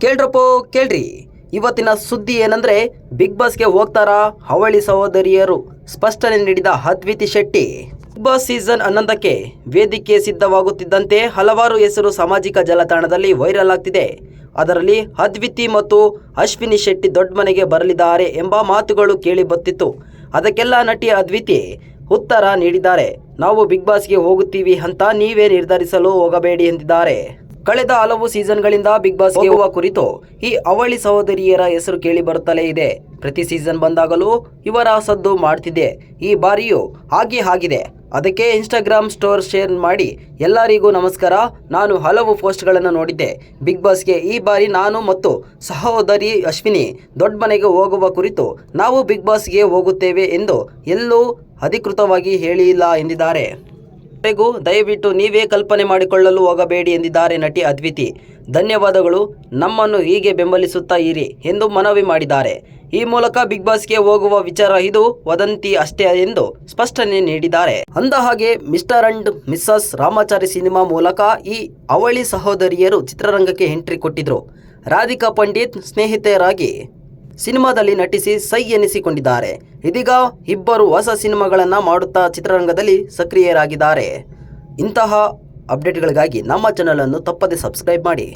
ಕೇಳ್ರಪ್ಪೋ, ಕೇಳ್ರಿ. ಇವತ್ತಿನ ಸುದ್ದಿ ಏನಂದ್ರೆ, ಬಿಗ್ ಬಾಸ್ಗೆ ಹೋಗ್ತಾರಾ ಹವಳಿ ಸಹೋದರಿಯರು? ಸ್ಪಷ್ಟನೆ ನೀಡಿದ Adviti Shetty. Bigg Boss season ಹನ್ನೊಂದಕ್ಕೆ ವೇದಿಕೆ ಸಿದ್ಧವಾಗುತ್ತಿದ್ದಂತೆ ಹಲವಾರು ಹೆಸರು ಸಾಮಾಜಿಕ ಜಾಲತಾಣದಲ್ಲಿ ವೈರಲ್ ಆಗ್ತಿದೆ. ಅದರಲ್ಲಿ ಅದ್ವಿತಿ ಮತ್ತು ಅಶ್ವಿನಿ ಶೆಟ್ಟಿ ದೊಡ್ಡ ಮನೆಗೆ ಬರಲಿದ್ದಾರೆ ಎಂಬ ಮಾತುಗಳು ಕೇಳಿ ಬತ್ತಿತ್ತು. ಅದಕ್ಕೆಲ್ಲ ನಟಿ ಅದ್ವಿತಿ ಉತ್ತರ ನೀಡಿದ್ದಾರೆ. ನಾವು ಬಿಗ್ ಬಾಸ್ಗೆ ಹೋಗುತ್ತೀವಿ ಅಂತ ನೀವೇ ನಿರ್ಧರಿಸಲು ಹೋಗಬೇಡಿ ಎಂದಿದ್ದಾರೆ. ಕಳೆದ ಹಲವು ಸೀಸನ್ಗಳಿಂದ ಬಿಗ್ ಬಾಸ್ ಹೋಗುವ ಕುರಿತು ಈ ಅವಳಿ ಸಹೋದರಿಯರ ಹೆಸರು ಕೇಳಿ ಬರುತ್ತಲೇ ಇದೆ. ಪ್ರತಿ ಸೀಸನ್ ಬಂದಾಗಲೂ ಇವರ ಸದ್ದು ಮಾಡ್ತಿದೆ. ಈ ಬಾರಿಯೂ ಹಾಗೆ ಆಗಿದೆ. ಅದಕ್ಕೆ ಇನ್ಸ್ಟಾಗ್ರಾಮ್ ಸ್ಟೋರ್ ಶೇರ್ ಮಾಡಿ ಎಲ್ಲರಿಗೂ ನಮಸ್ಕಾರ. ನಾನು ಹಲವು ಪೋಸ್ಟ್ಗಳನ್ನು ನೋಡಿದ್ದೆ. ಬಿಗ್ ಬಾಸ್ಗೆ ಈ ಬಾರಿ ನಾನು ಮತ್ತು ಸಹೋದರಿ ಅಶ್ವಿನಿ ದೊಡ್ಡ ಮನೆಗೆ ಹೋಗುವ ಕುರಿತು ನಾವು ಬಿಗ್ ಬಾಸ್ಗೆ ಹೋಗುತ್ತೇವೆ ಎಂದು ಎಲ್ಲೂ ಅಧಿಕೃತವಾಗಿ ಹೇಳಿಲ್ಲ ಎಂದಿದ್ದಾರೆ. ವರೆಗೂ ದಯವಿಟ್ಟು ನೀವೇ ಕಲ್ಪನೆ ಮಾಡಿಕೊಳ್ಳಲು ಹೋಗಬೇಡಿ ಎಂದಿದ್ದಾರೆ ನಟಿ ಅದ್ವಿತಿ. ಧನ್ಯವಾದಗಳು. ನಮ್ಮನ್ನು ಹೀಗೆ ಬೆಂಬಲಿಸುತ್ತಾ ಇರಿ ಎಂದು ಮನವಿ ಮಾಡಿದ್ದಾರೆ. ಈ ಮೂಲಕ ಬಿಗ್ ಬಾಸ್ಗೆ ಹೋಗುವ ವಿಚಾರ ಇದು ವದಂತಿ ಅಷ್ಟೇ ಎಂದು ಸ್ಪಷ್ಟನೆ ನೀಡಿದ್ದಾರೆ. ಅಂದ ಹಾಗೆ Mr and Mrs Ramachari cinema ಮೂಲಕ ಈ ಅವಳಿ ಸಹೋದರಿಯರು ಚಿತ್ರರಂಗಕ್ಕೆ ಎಂಟ್ರಿ ಕೊಟ್ಟಿದ್ರು. ರಾಧಿಕಾ ಪಂಡಿತ್ ಸ್ನೇಹಿತೆಯರಾಗಿ ಸಿನಿಮಾದಲ್ಲಿ ನಟಿಸಿ ಸೈ ಎನಿಸಿಕೊಂಡಿದ್ದಾರೆ. ಇದೀಗ ಇಬ್ಬರು ಹೊಸ ಸಿನಿಮಾಗಳನ್ನು ಮಾಡುತ್ತಾ ಚಿತ್ರರಂಗದಲ್ಲಿ ಸಕ್ರಿಯರಾಗಿದ್ದಾರೆ. ಇಂತಹ ಅಪ್ಡೇಟ್ಗಳಿಗಾಗಿ ನಮ್ಮ ಚಾನಲನ್ನು ತಪ್ಪದೆ ಸಬ್ಸ್ಕ್ರೈಬ್ ಮಾಡಿ.